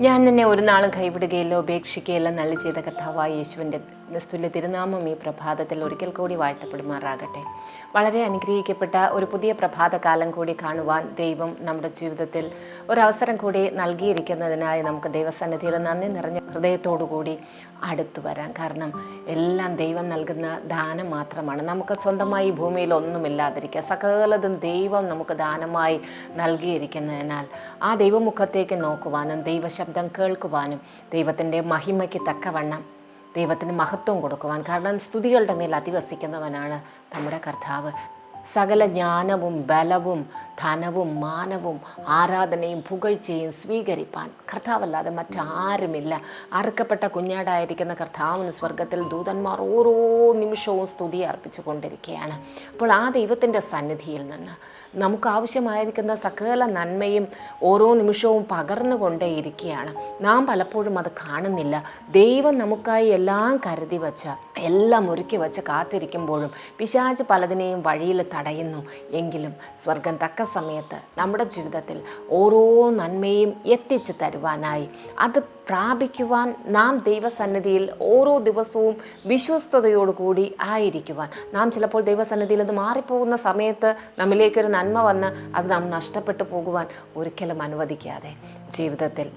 ഞാൻ നിന്നെ ഒരു നാളും കൈവിടുകയില്ല ഉപേക്ഷിക്കുകയില്ല നല്ല ചെയ്ത കഥാവായ യേശുവിന്റെ നിസ്തുല്യ തിരുനാമം ഈ പ്രഭാതത്തിൽ ഒരിക്കൽ കൂടി വാഴ്ത്തപ്പെടുമാറാകട്ടെ. വളരെ അനുഗ്രഹിക്കപ്പെട്ട ഒരു പുതിയ പ്രഭാതകാലം കൂടി കാണുവാൻ ദൈവം നമ്മുടെ ജീവിതത്തിൽ ഒരവസരം കൂടി നൽകിയിരിക്കുന്നതിനായി നമുക്ക് ദൈവസന്നിധിയിൽ നന്ദി നിറഞ്ഞ ഹൃദയത്തോടു കൂടി അടുത്തു വരാം. കാരണം എല്ലാം ദൈവം നൽകുന്ന ദാനം മാത്രമാണ്. നമുക്ക് സ്വന്തമായി ഭൂമിയിൽ ഒന്നുമില്ലാതിരിക്കുക. സകലതും ദൈവം നമുക്ക് ദാനമായി നൽകിയിരിക്കുന്നതിനാൽ ആ ദൈവമുഖത്തേക്ക് നോക്കുവാനും ദൈവശബ്ദം കേൾക്കുവാനും ദൈവത്തിന്റെ മഹിമയ്ക്ക് തക്കവണ്ണം ദൈവത്തിന് മഹത്വം കൊടുക്കുവാൻ. കാരണം സ്തുതികളുടെ മേൽ അധിവസിക്കുന്നവനാണ് നമ്മുടെ കർത്താവ്. സകല ജ്ഞാനവും ബലവും ധനവും മാനവും ആരാധനയും പുകഴ്ചയും സ്വീകരിപ്പാൻ. കർത്താവല്ലാതെ മറ്റാരുമില്ല. അറുക്കപ്പെട്ട കുഞ്ഞാടായിരിക്കുന്ന കർത്താവിന് സ്വർഗത്തിൽ ദൂതന്മാർ ഓരോ നിമിഷവും സ്തുതി അർപ്പിച്ചു കൊണ്ടിരിക്കുകയാണ് അപ്പോൾ ആ ദൈവത്തിന്റെ സന്നിധിയിൽ നിന്ന് നമുക്ക് ആവശ്യമായിരിക്കുന്ന സകല നന്മയും ഓരോ നിമിഷവും പകർന്നു പകർന്നുകൊണ്ടേയിരിക്കുകയാണ്. നാം പലപ്പോഴും അത് കാണുന്നില്ല. ദൈവം നമുക്കായി എല്ലാം കരുതി വച്ച എല്ലാം ഒരുക്കി വച്ച് കാത്തിരിക്കുമ്പോഴും പിശാച് പലതിനെയും വഴിയിൽ തടയുന്നു. എങ്കിലും സ്വർഗം തക്ക സമയത്ത് നമ്മുടെ ജീവിതത്തിൽ ഓരോ നന്മയും എത്തിച്ചു തരുവാനായി. അത് പ്രാപിക്കുവാൻ നാം ദൈവസന്നിധിയിൽ ഓരോ ദിവസവും വിശ്വസ്തയോടുകൂടി ആയിരിക്കുവാൻ. നാം ചിലപ്പോൾ ദൈവസന്നിധിയിൽ അത് മാറിപ്പോകുന്ന സമയത്ത് നമ്മിലേക്കൊരു നന്മ വന്ന് അത് നാം നഷ്ടപ്പെട്ടു പോകുവാൻ ഒരിക്കലും അനുവദിക്കാതെ. ജീവിതത്തിൽ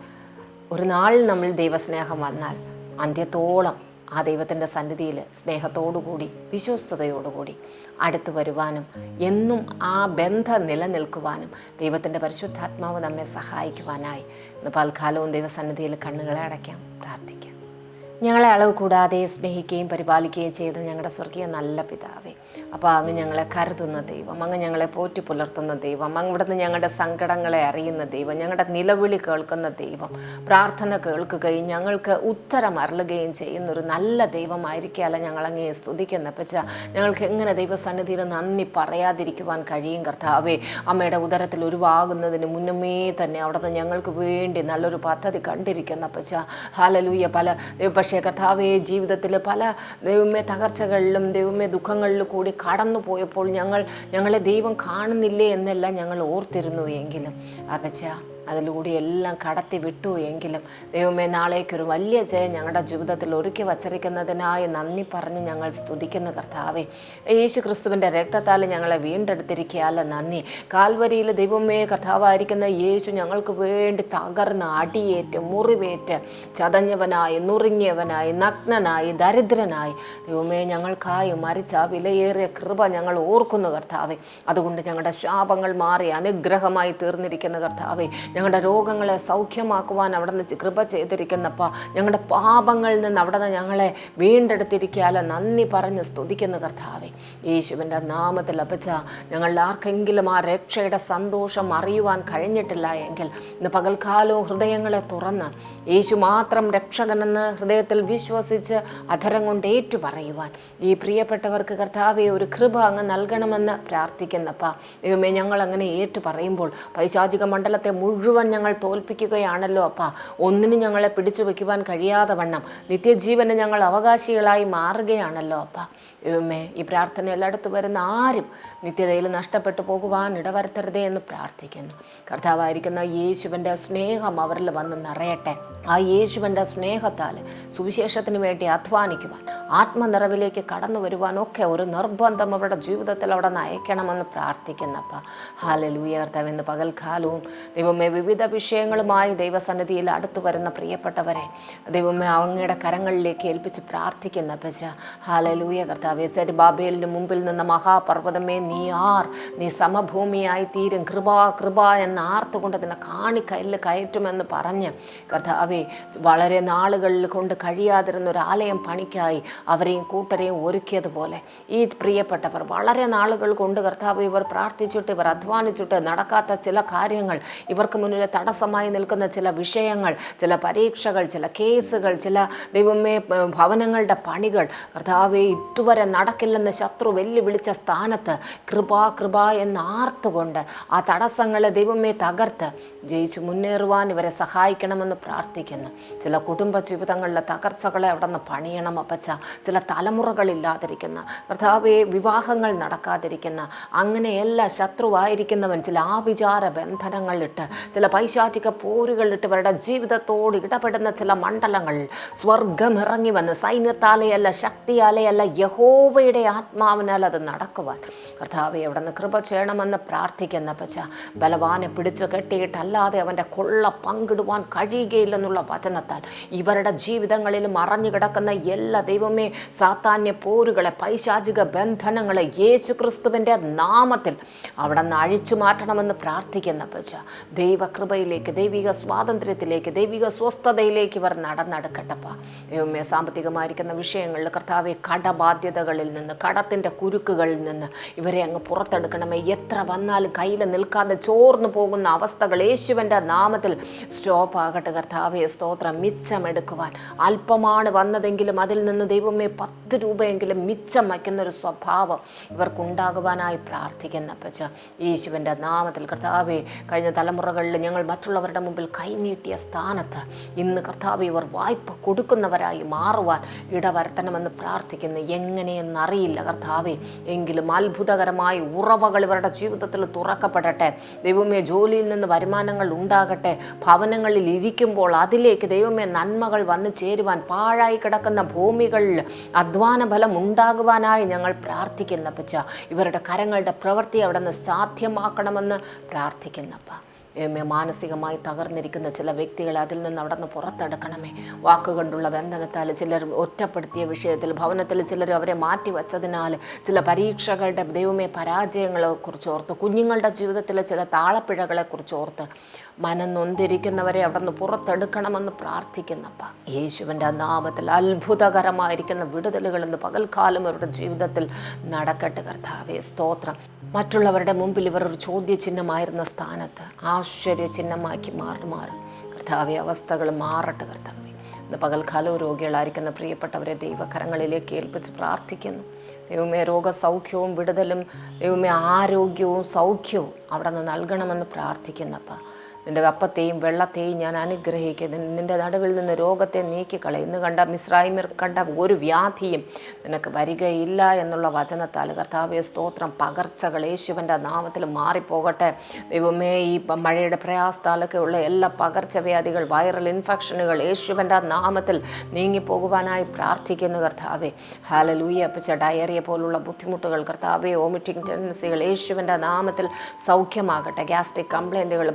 ഒരു നാൾ നമ്മൾ ദൈവസ്നേഹം വന്നാൽ അന്ത്യത്തോളം ആ ദൈവത്തിന്റെ സന്നിധിയിൽ സ്നേഹത്തോടുകൂടി വിശ്വസ്തയോടുകൂടി അടുത്തു വരുവാനും എന്നും ആ ബന്ധം നിലനിൽക്കുവാനും ദൈവത്തിന്റെ പരിശുദ്ധാത്മാവ് നമ്മെ സഹായിക്കുവാനായി. ഇന്ന് പൽക്കാലവും ദൈവസന്നിധിയിൽ കണ്ണുകളെ അടയ്ക്കാം പ്രാർത്ഥിക്കാം. ഞങ്ങളെ അളവ് കൂടാതെ സ്നേഹിക്കുകയും പരിപാലിക്കുകയും ചെയ്ത ഞങ്ങളുടെ സ്വർഗീയ നല്ല പിതാവേ. അപ്പോൾ അങ്ങ് ഞങ്ങളെ കരുതുന്ന ദൈവം അങ്ങ് ഞങ്ങളെ പോറ്റി പുലർത്തുന്ന ദൈവം അങ്ങ് ഇവിടുന്ന് ഞങ്ങളുടെ സങ്കടങ്ങളെ അറിയുന്ന ദൈവം ഞങ്ങളുടെ നിലവിളി കേൾക്കുന്ന ദൈവം പ്രാർത്ഥന കേൾക്കുകയും ഞങ്ങൾക്ക് ഉത്തരം അരളുകയും ചെയ്യുന്ന ഒരു നല്ല ദൈവമായിരിക്കാല്ല ഞങ്ങൾ അങ്ങേ സ്തുതിക്കുന്ന പച്ച ഞങ്ങൾക്ക് എങ്ങനെ ദൈവസന്നിധിയിൽ നന്ദി പറയാതിരിക്കുവാൻ കഴിയും കർത്താവേ? അമ്മയുടെ ഉദരത്തിൽ ഉരുവാകുന്നതിന് മുന്നമേ തന്നെ അവിടുന്ന് ഞങ്ങൾക്ക് വേണ്ടി നല്ലൊരു പദ്ധതി കണ്ടിരിക്കുന്ന. പച്ച ഹാലലൂയ പല പക്ഷേ കർത്താവേ ജീവിതത്തിൽ പല ദൈവമേ തകർച്ചകളിലും ദൈവമേ ദുഃഖങ്ങളിലും കൂടി കടന്നു പോയപ്പോൾ ഞങ്ങൾ ഞങ്ങളെ ദൈവം കാണുന്നില്ലേ എന്നെല്ലാം ഞങ്ങൾ ഓർത്തിരുന്നു എങ്കിലും. അപ്പച്ച അതിലൂടെ എല്ലാം കടത്തി വിട്ടു എങ്കിലും ദൈവമേ നാളേക്കൊരു വലിയ ജയം ഞങ്ങളുടെ ജീവിതത്തിൽ ഒരുക്കി വച്ചിരിക്കുന്നതിനായി നന്ദി പറഞ്ഞ് ഞങ്ങൾ സ്തുതിക്കുന്ന കർത്താവെ. യേശു ക്രിസ്തുവിന്റെ രക്തത്താൽ ഞങ്ങളെ വീണ്ടെടുത്തിരിക്കുകയല്ല നന്ദി. കാൽവരിയിൽ ദൈവമേ കർത്താവായിരിക്കുന്ന യേശു ഞങ്ങൾക്ക് വേണ്ടി തകർന്ന് അടിയേറ്റ് മുറിവേറ്റ് ചതഞ്ഞവനായി നുറുങ്ങിയവനായി നഗ്നനായി ദരിദ്രനായി. ദൈവമേ ഞങ്ങൾക്കായി മരിച്ച വിലയേറിയ കൃപ ഞങ്ങൾ ഓർക്കുന്നു കർത്താവെ. അതുകൊണ്ട് ഞങ്ങളുടെ ശാപങ്ങൾ മാറി അനുഗ്രഹമായി തീർന്നിരിക്കുന്ന കർത്താവേ. ഞങ്ങളുടെ രോഗങ്ങളെ സൗഖ്യമാക്കുവാൻ അവിടെ നിന്ന് കൃപ ചെയ്തിരിക്കുന്നപ്പ ഞങ്ങളുടെ പാപങ്ങളിൽ നിന്ന് അവിടെ നിന്ന് ഞങ്ങളെ വീണ്ടെടുത്തിരിക്കാല നന്ദി പറഞ്ഞ് സ്തുതിക്കുന്ന കർത്താവെ. യേശുവിന്റെ നാമത്തിൽ അപ്പച്ച ഞങ്ങളിൽ ആർക്കെങ്കിലും ആ രക്ഷയുടെ സന്തോഷം അറിയുവാൻ കഴിഞ്ഞിട്ടില്ല എങ്കിൽ ഇന്ന് പകൽക്കാലവും ഹൃദയങ്ങളെ തുറന്ന് യേശു മാത്രം രക്ഷകനെന്ന് ഹൃദയത്തിൽ വിശ്വസിച്ച് അധരം കൊണ്ട് ഏറ്റു പറയുവാൻ ഈ പ്രിയപ്പെട്ടവർക്ക് കർത്താവെ ഒരു കൃപ അങ്ങ് നൽകണമെന്ന് പ്രാർത്ഥിക്കുന്നപ്പ ദൈവമേ ഞങ്ങൾ അങ്ങനെ ഏറ്റു പറയുമ്പോൾ പൈശാചിക മണ്ഡലത്തെ മുഴുവൻ ഞങ്ങൾ തോൽപ്പിക്കുകയാണല്ലോ അപ്പ. ഒന്നിനും ഞങ്ങളെ പിടിച്ചു വയ്ക്കുവാൻ കഴിയാതെ വണ്ണം. നിത്യജീവന് ഞങ്ങൾ അവകാശികളായി മാറുകയാണല്ലോ അപ്പ. ദൈവമേ ഈ പ്രാർത്ഥന എല്ലായിടത്തും വരുന്ന ആരും നിത്യതയിൽ നഷ്ടപ്പെട്ടു പോകുവാൻ ഇടവരുത്തരുതേ എന്ന് പ്രാർത്ഥിക്കുന്നു. കർത്താവായിരിക്കുന്ന യേശുവിന്റെ സ്നേഹം അവരിൽ വന്ന് നിറയട്ടെ. ആ യേശുവിന്റെ സ്നേഹത്താൽ സുവിശേഷത്തിന് വേണ്ടി അധ്വാനിക്കുവാൻ ആത്മനിറവിലേക്ക് കടന്നു വരുവാനൊക്കെ ഒരു നിർബന്ധം അവരുടെ ജീവിതത്തിൽ അവിടെ നയിക്കണമെന്ന് പ്രാർത്ഥിക്കുന്നപ്പ. ഹാലലൂയ കർത്താവെന്ന് പകൽക്കാലവും ദൈവമേ വിവിധ വിഷയങ്ങളുമായി ദൈവസന്നിധിയിൽ അടുത്തു വരുന്ന പ്രിയപ്പെട്ടവരെ ദൈവമേ അങ്ങയുടെ കരങ്ങളിലേക്ക് ഏൽപ്പിച്ച് പ്രാർത്ഥിക്കുന്ന പച്ച ഹാലലൂയ കർത്താവെ സെരുബാബേലിന് മുമ്പിൽ നിന്ന മഹാപർവതമേ നീ ആർ. നീ സമഭൂമിയായി തീരും. കൃപ കൃപ എന്ന് ആർത്തുകൊണ്ട് അതിനെ കാണിക്കല്ല് കയറ്റുമെന്ന് പറഞ്ഞ് കർത്താവെ വളരെ നാളുകളിൽ കൊണ്ട് കഴിയാതിരുന്ന ഒരു ആലയം പണിക്കായി അവരെയും കൂട്ടരെയും ഒരുക്കിയതുപോലെ ഈ പ്രിയപ്പെട്ടവർ വളരെ നാളുകൾ കൊണ്ട് കർത്താവ് ഇവർ പ്രാർത്ഥിച്ചിട്ട് ഇവർ അധ്വാനിച്ചിട്ട് നടക്കാത്ത ചില കാര്യങ്ങൾ ഇവർക്ക് മുന്നിൽ തടസ്സമായി നിൽക്കുന്ന ചില വിഷയങ്ങൾ ചില പരീക്ഷകൾ ചില കേസുകൾ ചില ദൈവമേ ഭവനങ്ങളുടെ പണികൾ. കർത്താവെ ഇതുവരെ നടക്കില്ലെന്ന് ശത്രു വെല്ലുവിളിച്ച സ്ഥാനത്ത് കൃപാ കൃപ എന്ന് ആർത്തുകൊണ്ട് ആ തടസ്സങ്ങളെ ദൈവമേ തകർത്ത് ജയിച്ചു മുന്നേറുവാൻ ഇവരെ സഹായിക്കണമെന്ന് പ്രാർത്ഥിക്കുന്നു. ചില കുടുംബ ജീവിതങ്ങളിലെ തകർച്ചകളെ അവിടെ നിന്ന് പണിയണം അപ്പച്ച. ചില തലമുറകളില്ലാതിരിക്കുന്ന കർത്താവെ വിവാഹങ്ങൾ നടക്കാതിരിക്കുന്ന അങ്ങനെയല്ല ശത്രുവായിരിക്കുന്നവൻ ചില ആഭിചാര ബന്ധനങ്ങളിട്ട് ചില പൈശാചിക പോരുകളിട്ട് ഇവരുടെ ജീവിതത്തോട് ഇടപെടുന്ന ചില മണ്ഡലങ്ങൾ സ്വർഗമിറങ്ങി വന്ന് സൈന്യത്താലെയല്ല ശക്തിയാലെയല്ല യഹോവയുടെ ആത്മാവിനാൽ അത് നടക്കുവാൻ. കർത്താവെ അവിടെ നിന്ന് കൃപ ചെയ്യണമെന്ന് പ്രാർത്ഥിക്കുന്ന പച്ച ബലവാനെ പിടിച്ചു കെട്ടിയിട്ടല്ലാതെ അവന്റെ കൊള്ള പങ്കിടുവാൻ കഴിയുകയില്ലെന്നുള്ള വചനത്താൽ ഇവരുടെ ജീവിതങ്ങളിൽ മറഞ്ഞു കിടക്കുന്ന എല്ലാ ദൈവമേ സാത്താന്യ പോരുകളെ പൈശാചിക ബന്ധനങ്ങളെ യേശു ക്രിസ്തുവിന്റെ നാമത്തിൽ അവിടെ നിന്ന് അഴിച്ചു മാറ്റണമെന്ന് പ്രാർത്ഥിക്കുന്ന പച്ച ദൈവകൃപയിലേക്ക് ദൈവിക സ്വാതന്ത്ര്യത്തിലേക്ക് ദൈവിക സ്വസ്ഥതയിലേക്ക് ഇവർ നടന്നെടുക്കട്ടപ്പ ദൈവമേ സാമ്പത്തികമായിരിക്കുന്ന വിഷയങ്ങളിൽ കർത്താവെ കടബാധ്യതകളിൽ നിന്ന് കടത്തിന്റെ കുരുക്കുകളിൽ നിന്ന് ഇവരെ അങ്ങ് പുറത്തെടുക്കണമേ. എത്ര വന്നാലും കയ്യിൽ നിൽക്കാതെ ചോർന്നു പോകുന്ന അവസ്ഥകൾ യേശുവിന്റെ നാമത്തിൽ സ്റ്റോപ്പ് ആകട്ടെ കർത്താവെ. സ്തോത്രം. മിച്ചമെടുക്കുവാൻ. അല്പമാണ് വന്നതെങ്കിലും അതിൽ നിന്ന് ദൈവമേ പത്ത് രൂപയെങ്കിലും മിച്ചം വയ്ക്കുന്ന ഒരു സ്വഭാവം ഇവർക്കുണ്ടാകുവാനായി പ്രാർത്ഥിക്കുന്ന പച്ച യേശുവിന്റെ നാമത്തിൽ കർത്താവെ കഴിഞ്ഞ തലമുറകളിൽ ഞങ്ങൾ മറ്റുള്ളവരുടെ മുമ്പിൽ കൈനീട്ടിയ സ്ഥാനത്ത് ഇന്ന് കർത്താവ് ഇവർ വായ്പ കൊടുക്കുന്നവരായി മാറുവാൻ ഇടവരുത്തണമെന്ന് പ്രാർത്ഥിക്കുന്നു. എങ്ങനെയെന്നറിയില്ല കർത്താവെ. എങ്കിലും അത്ഭുതകരമായ ഉറവകൾ ഇവരുടെ ജീവിതത്തിൽ തുറക്കപ്പെടട്ടെ. ദൈവമേ ജോലിയിൽ നിന്ന് വരുമാനങ്ങൾ ഉണ്ടാകട്ടെ. ഭവനങ്ങളിൽ ഇരിക്കുമ്പോൾ അതിലേക്ക് ദൈവമേ നന്മകൾ വന്നു ചേരുവാൻ പാഴായി കിടക്കുന്ന ഭൂമികളിൽ അധ്വാന ഫലം ഉണ്ടാകുവാനായി ഞങ്ങൾ പ്രാർത്ഥിക്കുന്നപ്പച്ച ഇവരുടെ കരങ്ങളുടെ പ്രവൃത്തി അവിടെ നിന്ന് സാധ്യമാക്കണമെന്ന് പ്രാർത്ഥിക്കുന്നപ്പ മാനസികമായി തകർന്നിരിക്കുന്ന ചില വ്യക്തികളെ അതിൽ നിന്ന് അവിടെ നിന്ന് പുറത്തെടുക്കണമേ. വാക്കുകൊണ്ടുള്ള ബന്ധനത്താൽ ചിലർ ഒറ്റപ്പെടുത്തിയ വിഷയത്തിൽ ഭവനത്തിൽ ചിലർ അവരെ മാറ്റി വച്ചതിനാൽ ചില പരീക്ഷകളുടെ ദൈവമേ പരാജയങ്ങളെ കുറിച്ച് ഓർത്ത് കുഞ്ഞുങ്ങളുടെ ജീവിതത്തിലെ ചില താളപ്പിഴകളെ കുറിച്ച് ഓർത്ത് മനം നൊന്തിരിക്കുന്നവരെ അവിടെ നിന്ന് പുറത്തെടുക്കണമെന്ന് പ്രാർത്ഥിക്കുന്നപ്പ. യേശുവിന്റെ നാമത്തിൽ അത്ഭുതകരമായിരിക്കുന്ന വിടുതലുകൾ ഇന്ന് പകൽക്കാലം അവരുടെ ജീവിതത്തിൽ നടക്കട്ടെ കർത്താവേ സ്തോത്രം. മറ്റുള്ളവരുടെ മുമ്പിൽ ഇവർ ഒരു ചോദ്യചിഹ്നമായിരുന്ന സ്ഥാനത്ത് ആശ്ചര്യചിഹ്നമാക്കി മാറി മാറും. കർത്താവെ അവസ്ഥകൾ മാറട്ടെ കർത്താവെ. ഇന്ന് പകൽക്കാലവും രോഗികളായിരിക്കുന്ന പ്രിയപ്പെട്ടവരെ ദൈവകരങ്ങളിലേക്ക് ഏൽപ്പിച്ച് പ്രാർത്ഥിക്കുന്നു. ദൈവമേ രോഗസൗഖ്യവും വിടുതലും ദൈവമേ ആരോഗ്യവും സൗഖ്യവും അവിടെ നിന്ന് നൽകണമെന്ന് പ്രാർത്ഥിക്കുന്നപ്പ. നിന്റെ അപ്പത്തെയും വെള്ളത്തെയും ഞാൻ അനുഗ്രഹിക്കുന്നു നിന്റെ നടുവിൽ നിന്ന് രോഗത്തെ നീക്കിക്കളയും. ഇന്ന് കണ്ട മിശ്രായ്മർ കണ്ട ഒരു വ്യാധിയും നിനക്ക് വരികയില്ല എന്നുള്ള വചനത്താൽ കർത്താവെ സ്തോത്രം. പകർച്ചകൾ യേശുവിന്റെ നാമത്തിൽ മാറിപ്പോകട്ടെ. ദൈവമേ ഈ മഴയുടെ പ്രയാസത്താലൊക്കെയുള്ള എല്ലാ പകർച്ചവ്യാധികൾ വൈറൽ ഇൻഫെക്ഷനുകൾ യേശുവിന്റെ നാമത്തിൽ നീങ്ങിപ്പോകുവാനായി പ്രാർത്ഥിക്കുന്നു കർത്താവെ. ഹാലലൂയ അപ്പച്ച ഡയറിയ പോലുള്ള ബുദ്ധിമുട്ടുകൾ കർത്താവെ വോമിറ്റിംഗ് ടെൻഡൻസികൾ യേശുവിന്റെ നാമത്തിൽ സൗഖ്യമാകട്ടെ. ഗ്യാസ്ട്രിക് കംപ്ലൈന്റുകൾ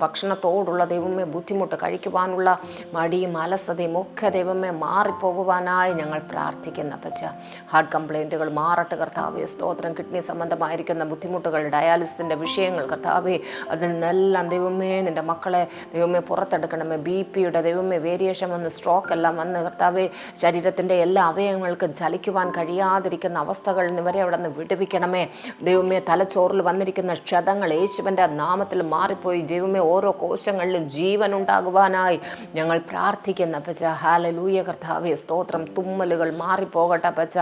ഭക്ഷണത്തോടുള്ള ദൈവമേ ബുദ്ധിമുട്ട് കഴിക്കുവാനുള്ള മടിയും അലസതയും ഒക്കെ ദൈവമേ മാറിപ്പോകുവാനായി ഞങ്ങൾ പ്രാർത്ഥിക്കുന്ന പച്ച ഹാർട്ട് കംപ്ലൈന്റുകൾ മാറട്ടെ കർത്താവെ. സ്തോത്രം. കിഡ്നി സംബന്ധമായിരിക്കുന്ന ബുദ്ധിമുട്ടുകൾ ഡയാലിസിന്റെ വിഷയങ്ങൾ കർത്താവെ. അതിൽ നിന്നെല്ലാം ദൈവമേ നിന്റെ മക്കളെ ദൈവമേ പുറത്തെടുക്കണമേ. ബി പിയുടെ ദൈവമേ വേരിയേഷൻ വന്ന് സ്ട്രോക്ക് എല്ലാം വന്ന് കർത്താവെ ശരീരത്തിന്റെ എല്ലാ അവയവങ്ങൾക്കും ചലിക്കുവാൻ കഴിയാതിരിക്കുന്ന അവസ്ഥകളിൽ നിന്ന് ഇവരെ അവിടെ നിന്ന് വിടുവിക്കണമേ. ദൈവമേ തലച്ചോറിൽ വന്നിരിക്കുന്ന ക്ഷതങ്ങൾ യേശുവിന്റെ നാമത്തിൽ മാറിപ്പോയി. ദൈവമേ ഓരോ കോശങ്ങളിലും ജീവൻ ഉണ്ടാകുവാനായി ഞങ്ങൾ പ്രാർത്ഥിക്കുന്ന പച്ച ഹാലലൂയ കർത്താവെ സ്തോത്രം. തുമ്മലുകൾ മാറിപ്പോകട്ടെ പച്ച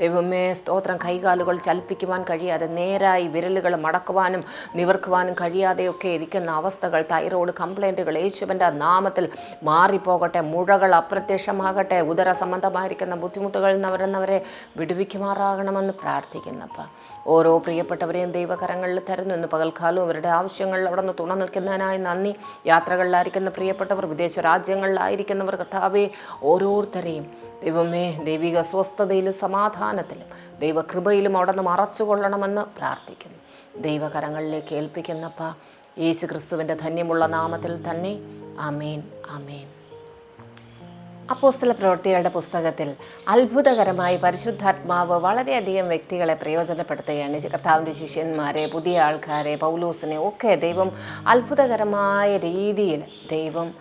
ദൈവമേ സ്തോത്രം. കൈകാലുകൾ ചലിപ്പിക്കുവാൻ കഴിയാതെ നേരായി വിരലുകൾ മടക്കുവാനും നിവർക്കുവാനും കഴിയാതെയൊക്കെ ഇരിക്കുന്ന അവസ്ഥകൾ തൈറോയ്ഡ് കംപ്ലൈന്റുകൾ യേശുവിന്റെ നാമത്തിൽ മാറിപ്പോകട്ടെ മുഴകൾ അപ്രത്യക്ഷമാകട്ടെ ഉദര സംബന്ധമായിരിക്കുന്ന ബുദ്ധിമുട്ടുകളിൽ നിന്ന് അവരെന്നവരെ വിടുവിക്കുമാറാകണമെന്ന് പ്രാർത്ഥിക്കുന്നപ്പോൾ ഓരോ പ്രിയപ്പെട്ടവരെയും ദൈവകരങ്ങളിൽ തരുന്നു. ഇന്ന് പകൽക്കാലം അവരുടെ ആവശ്യങ്ങൾ അവിടെ നിന്ന് തുണ നിൽക്കുന്നതിനായി നന്ദി. യാത്രകളിലായിരിക്കുന്ന പ്രിയപ്പെട്ടവർ വിദേശ രാജ്യങ്ങളിലായിരിക്കുന്നവർ കർത്താവെ ഓരോരുത്തരെയും ദൈവമേ ദൈവിക സ്വസ്ഥതയിലും സമാധാനത്തിലും ദൈവകൃപയിലും അവിടെ നിന്ന് മറച്ചുകൊള്ളണമെന്ന് പ്രാർത്ഥിക്കുന്നു. ദൈവകരങ്ങളിലേക്ക് ഏൽപ്പിക്കുന്നപ്പ യേശു ക്രിസ്തുവിന്റെ ധന്യമുള്ള നാമത്തിൽ തന്നെ. അമേൻ ആമേൻ. അപ്പോസ്തല പ്രവൃത്തികളുടെ പുസ്തകത്തിൽ അത്ഭുതകരമായി പരിശുദ്ധാത്മാവ് വളരെയധികം വ്യക്തികളെ പ്രയോജനപ്പെടുത്തുകയാണ്. കർത്താവിന്റെ ശിഷ്യന്മാരെ പുതിയ ആൾക്കാരെ പൗലൂസിനെ ഒക്കെ ദൈവം അത്ഭുതകരമായ രീതിയിൽ ദൈവം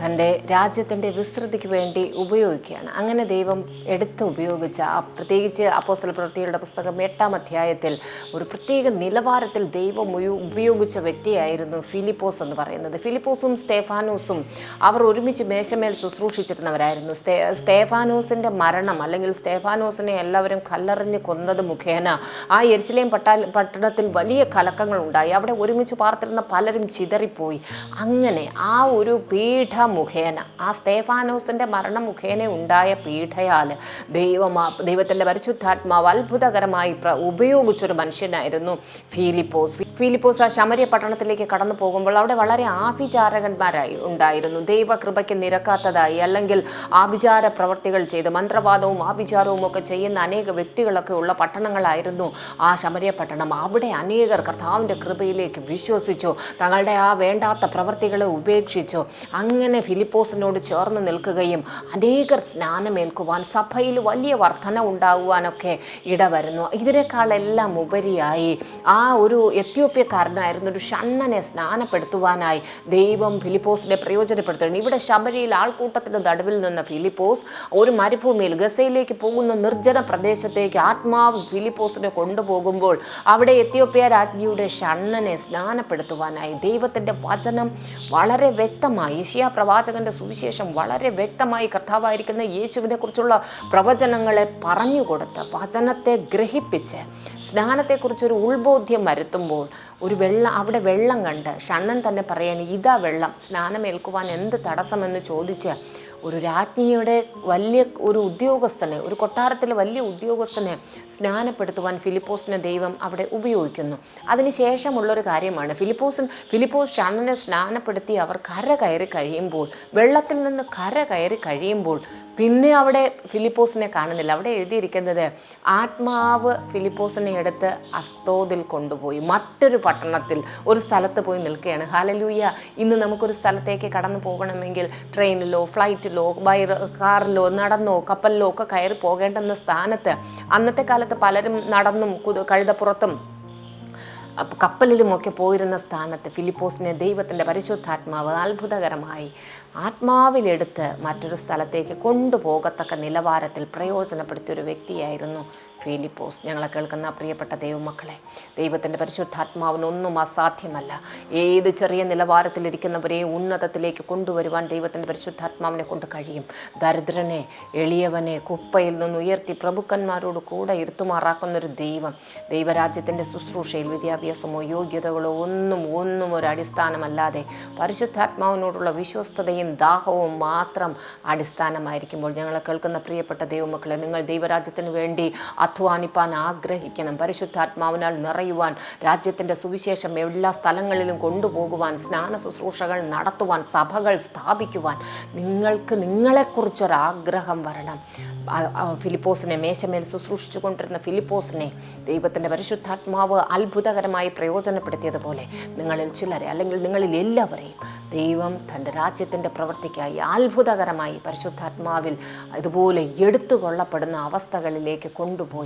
തന്റെ രാജ്യത്തിന്റെ വിസ്തൃതിക്ക് വേണ്ടി ഉപയോഗിക്കുകയാണ്. അങ്ങനെ ദൈവം എടുത്ത് ഉപയോഗിച്ച ആ പ്രത്യേകിച്ച് അപ്പോസ്തല പ്രവൃത്തികളുടെ പുസ്തകം എട്ടാം അധ്യായത്തിൽ ഒരു പ്രത്യേക നിലവാരത്തിൽ ദൈവം ഉപയോഗിച്ച വ്യക്തിയായിരുന്നു ഫിലിപ്പോസ് എന്ന് പറയുന്നത്. ഫിലിപ്പോസും സ്റ്റേഫാനോസും അവർ ഒരുമിച്ച് മേശമേൽ ശുശ്രൂഷിച്ചിരുന്നവരായിരുന്നു. സ്റ്റേ സ്റ്റേഫാനോസിന്റെ മരണം അല്ലെങ്കിൽ സ്റ്റേഫാനോസിനെ എല്ലാവരും കല്ലെറിഞ്ഞ് കൊന്നത് മുഖേന ആ എരിശിലേം പട്ടാ പട്ടണത്തിൽ വലിയ കലക്കങ്ങൾ ഉണ്ടായി. അവിടെ ഒരുമിച്ച് പാർത്തിരുന്ന പലരും ചിതറിപ്പോയി. അങ്ങനെ ആ ഒരു പീഠ മുഖേന ആ സ്തേഫാനോസിന്റെ മരണം മുഖേന ഉണ്ടായ പീഠയാൽ ദൈവം ദൈവത്തിന്റെ പരിശുദ്ധാത്മാവ് അത്ഭുതകരമായി പ്ര ഉപയോഗിച്ചൊരു മനുഷ്യനായിരുന്നു ഫീലിപ്പോസ്. ഫീലിപ്പോസ് ശമരിയ പട്ടണത്തിലേക്ക് കടന്നു പോകുമ്പോൾ അവിടെ വളരെ ആഭിചാരകന്മാരായി ഉണ്ടായിരുന്നു. ദൈവകൃപയ്ക്ക് നിരക്കാത്തതായി അല്ലെങ്കിൽ ആഭിചാര പ്രവർത്തികൾ ചെയ്ത് മന്ത്രവാദവും ആഭിചാരവും ഒക്കെ ചെയ്യുന്ന അനേക വ്യക്തികളൊക്കെ ഉള്ള പട്ടണങ്ങളായിരുന്നു ആ ശമരിയ പട്ടണം. അവിടെ അനേകർ കർത്താവിന്റെ കൃപയിലേക്ക് വിശ്വസിച്ചു. തങ്ങളുടെ ആ വേണ്ടാത്ത പ്രവർത്തികളെ ഉപേക്ഷിച്ചു. അങ്ങനെ ഫിലിപ്പോസിനോട് ചേർന്ന് നിൽക്കുകയും അനേകർ സ്നാനമേൽക്കുവാൻ സഭയിൽ വലിയ വർധന ഉണ്ടാകുവാനൊക്കെ ഇടവരുന്നു ഇതിനേക്കാളെല്ലാം ഉപരിയായി ആ ഒരു എത്യോപ്യക്കാരനായിരുന്ന ഒരു ഷണ്ണനെ സ്നാനപ്പെടുത്തുവാനായി ദൈവം ഫിലിപ്പോസിനെ പ്രയോജനപ്പെടുത്തുന്നു ഇവിടെ ശബരിയിൽ ആൾക്കൂട്ടത്തിന് നടുവിൽ നിന്ന് ഫിലിപ്പോസ് ഒരു മരുഭൂമിയിൽ ഗസയിലേക്ക് പോകുന്ന നിർജന പ്രദേശത്തേക്ക് ആത്മാവ് ഫിലിപ്പോസിനെ കൊണ്ടുപോകുമ്പോൾ അവിടെ എത്യോപ്യ രാജ്ഞിയുടെ ഷണ്ണനെ സ്നാനപ്പെടുത്തുവാനായി ദൈവത്തിന്റെ വചനം വളരെ വ്യക്തമായി ഏഷ്യാ പ്രവാചകന്റെ സുവിശേഷം വളരെ വ്യക്തമായി കർത്താവായിരിക്കുന്ന യേശുവിനെ കുറിച്ചുള്ള പ്രവചനങ്ങളെ പറഞ്ഞുകൊടുത്ത് വചനത്തെ ഗ്രഹിപ്പിച്ച് സ്നാനത്തെക്കുറിച്ചൊരു ഉൾബോധ്യം വരുത്തുമ്പോൾ ഒരു വെള്ളം അവിടെ വെള്ളം കണ്ട്. ഷണ്ണൻ തന്നെ പറയാണ് ഇതാ വെള്ളം. സ്നാനമേൽക്കുവാൻ എന്ത് തടസ്സമെന്ന് ചോദിച്ച് ഒരു രാജ്ഞിയുടെ വലിയ ഒരു ഉദ്യോഗസ്ഥനെ ഒരു കൊട്ടാരത്തിലെ വലിയ ഉദ്യോഗസ്ഥനെ സ്നാനപ്പെടുത്തുവാൻ ഫിലിപ്പോസിനെ ദൈവം അവിടെ ഉപയോഗിക്കുന്നു. അതിനുശേഷമുള്ളൊരു കാര്യമാണ്. ഫിലിപ്പോസിൻ ഫിലിപ്പോസ് ഷണ്ണനെ സ്നാനപ്പെടുത്തി അവർ കര കയറി കഴിയുമ്പോൾ വെള്ളത്തിൽ നിന്ന് കര കയറി കഴിയുമ്പോൾ പിന്നെ അവിടെ ഫിലിപ്പോസിനെ കാണുന്നില്ല. അവിടെ എഴുതിയിരിക്കുന്നത് ആത്മാവ് ഫിലിപ്പോസിനെ എടുത്ത് അസ്തോതിൽ കൊണ്ടുപോയി. മറ്റൊരു പട്ടണത്തിൽ ഒരു സ്ഥലത്ത് പോയി നിൽക്കുകയാണ്. ഹാലലൂയ ഇന്ന് നമുക്കൊരു സ്ഥലത്തേക്ക് കടന്നു പോകണമെങ്കിൽ ട്രെയിനിലോ ഫ്ലൈറ്റിലോ ബൈ കാറിലോ നടന്നോ കപ്പലിലോ ഒക്കെ കയറി പോകേണ്ടെന്ന സ്ഥാനത്ത് അന്നത്തെ കാലത്ത് പലരും നടന്നും കഴുതപ്പുറത്തും കപ്പലിലുമൊക്കെ പോയിരുന്ന സ്ഥാനത്ത് ഫിലിപ്പോസിനെ ദൈവത്തിന്റെ പരിശുദ്ധാത്മാവ് അത്ഭുതകരമായി ആത്മാവിലെടുത്ത് മറ്റൊരു സ്ഥലത്തേക്ക് കൊണ്ടുപോകത്തക്ക നിലവാരത്തിൽ പ്രയോജനപ്പെടുത്തിയ ഒരു വ്യക്തിയായിരുന്നു ഫിലിപ്പോസ് ഞങ്ങളെ കേൾക്കുന്ന പ്രിയപ്പെട്ട ദൈവമക്കളെ ദൈവത്തിന്റെ പരിശുദ്ധാത്മാവിനൊന്നും അസാധ്യമല്ല. ഏത് ചെറിയ നിലവാരത്തിലിരിക്കുന്നവരെയും ഉന്നതത്തിലേക്ക് കൊണ്ടുവരുവാൻ ദൈവത്തിന്റെ പരിശുദ്ധാത്മാവിനെ കൊണ്ട് കഴിയും. ദരിദ്രനെ എളിയവനെ കുപ്പയിൽ നിന്ന് ഉയർത്തി പ്രഭുക്കന്മാരോട് കൂടെ ഇരുത്തുമാറാക്കുന്നൊരു ദൈവം ദൈവരാജ്യത്തിന്റെ ശുശ്രൂഷയിൽ വിദ്യാഭ്യാസമോ യോഗ്യതകളോ ഒന്നും ഒന്നും ഒരു അടിസ്ഥാനമല്ലാതെ പരിശുദ്ധാത്മാവിനോടുള്ള വിശ്വസ്തതയും ദാഹവും മാത്രം അടിസ്ഥാനമായിരിക്കുമ്പോൾ ഞങ്ങളെ കേൾക്കുന്ന പ്രിയപ്പെട്ട ദൈവമക്കളെ നിങ്ങൾ ദൈവരാജ്യത്തിന് വേണ്ടി അധ്വാനിപ്പാൻ ആഗ്രഹിക്കണം. പരിശുദ്ധാത്മാവിനാൽ നിറയുവാൻ രാജ്യത്തിന്റെ സുവിശേഷം എല്ലാ സ്ഥലങ്ങളിലും കൊണ്ടുപോകുവാൻ സ്നാന ശുശ്രൂഷകൾ നടത്തുവാൻ സഭകൾ സ്ഥാപിക്കുവാൻ നിങ്ങൾക്ക് നിങ്ങളെക്കുറിച്ചൊരാഗ്രഹം വരണം. ഫിലിപ്പോസിനെ മേശമേൽ ശുശ്രൂഷിച്ചു കൊണ്ടിരുന്ന ഫിലിപ്പോസിനെ ദൈവത്തിന്റെ പരിശുദ്ധാത്മാവ് അത്ഭുതകരമായി പ്രയോജനപ്പെടുത്തിയതുപോലെ നിങ്ങളിൽ ചിലരെ അല്ലെങ്കിൽ നിങ്ങളിൽ എല്ലാവരെയും ദൈവം തന്റെ രാജ്യത്തിന്റെ പ്രവൃത്തിക്കായി അത്ഭുതകരമായി പരിശുദ്ധാത്മാവിൽ ഇതുപോലെ എടുത്തുകൊള്ളപ്പെടുന്ന അവസ്ഥകളിലേക്ക് കൊണ്ടുപോയി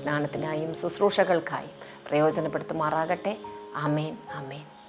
സ്നാനത്തിനായും ശുശ്രൂഷകൾക്കായും പ്രയോജനപ്പെടുത്തുമാറാകട്ടെ. അമേൻ ആമേൻ.